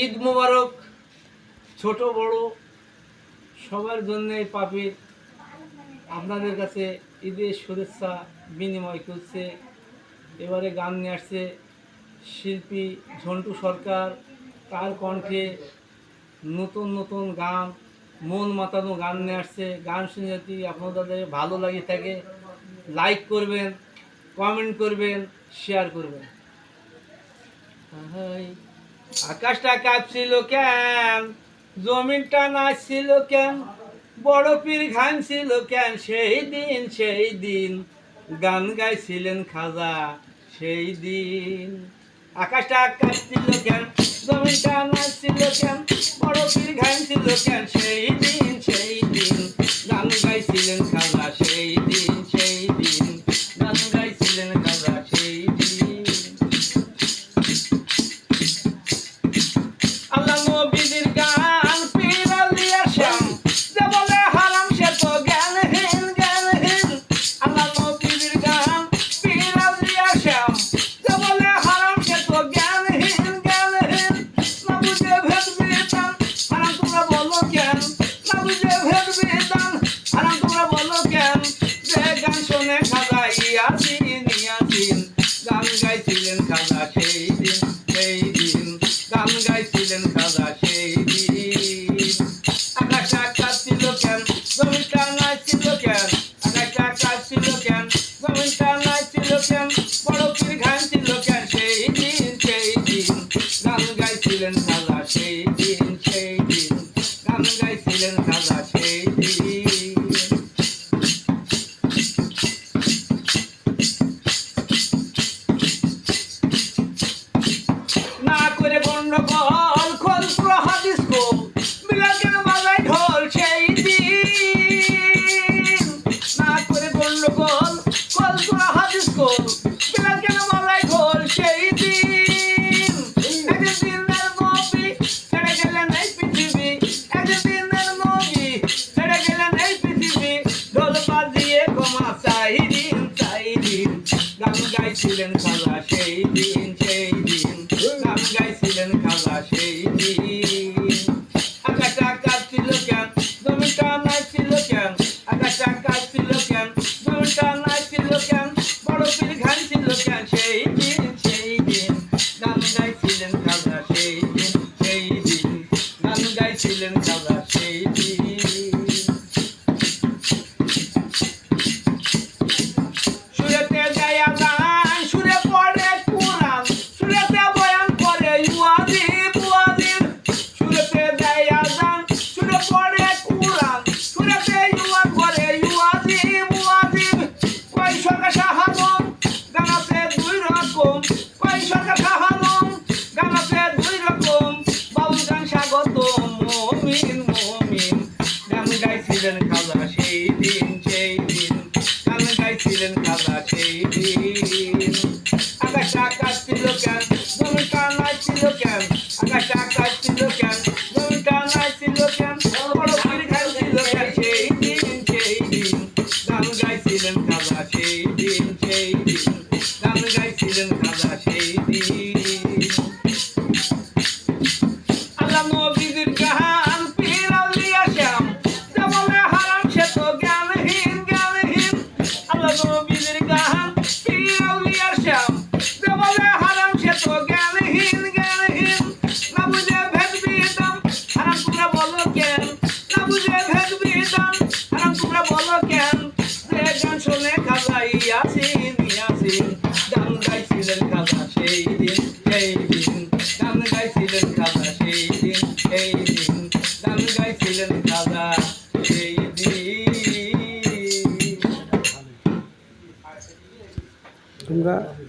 ঈদ মোবারক ছোট বড় সবার জন্য পাপির আপনাদের কাছে ঈদের শুভেচ্ছা বিনিময় করছে। এবারে গান নিয়ে আসছে শিল্পী ঝন্টু সরকার। তার কণ্ঠে নতুন নতুন গান মন মাতানো গান নিয়ে আসছে। গান শুনে যদি আপনাদের ভালো লাগে থাকে লাইক করবেন কমেন্ট করবেন শেয়ার করবেন। হাই, আকাশটা কাঁপছিল কেন? জমিনটা নাচছিল কেন? বড় পীর ঘামছিল কেন? সেই দিন সেই দিন গান গাইছিলেন খাজা, সেই দিন। আকাশটা কাঁপছিল কেন? জমিনটা নাচছিল কেন? বড় পীর ঘামছিল কেন? শুনে খাজা ইয়াসিন ইয়াসিন গান গাইছিলেন খাজা সেই দিন সেই দিন গান গাইছিলেন খাজা গাইছিলেন খালা সেই দিন সেই দিন। গান গাইছিলেন খালা সেই দিন। আকাশ আকাশ ছিল কেন? নাচছিল কেন? আকাশ আকাশ ছিল কেন? জমিটা নাচছিল কেন? বড় পীর ছিল দিন গান গাইছিলেন খালা সেই গান গাইছিলেন গাইছিলেন খাজা সেই দিন সেই দিন গান গাইছিলেন খাজা সেই দিন আকাশটা কাটছিল ছিল কেন? জমিটা নাচছিল কেন? আকাশ আকাশ ছিল কেন? জমিটা নাচছিল কেন? বড় পীর ঘাট ছিল কেন? সেই দিন সেই দিন গান গাইছিলেন খাজা সেই দিন নবীদের গান পিরালিয়া শ্যাম। যে বলে হারাম সে তো জ্ঞানহীন জ্ঞানহীন। না বুঝে ভেদ বিধান হারাম তোমরা বলো কেন? না বুঝে ভেদ বিধান হারাম তোমরা বলো কেন? যে গান শুনে খাজা ইয়াসিন ইয়াসিন গান গাইছিলেন খাজা সেই দিন সেই দিন। গান গাইছিলেন খাজা সেই দিন সেই দিন। গান গাইছিলেন খাজা দিন তোমরা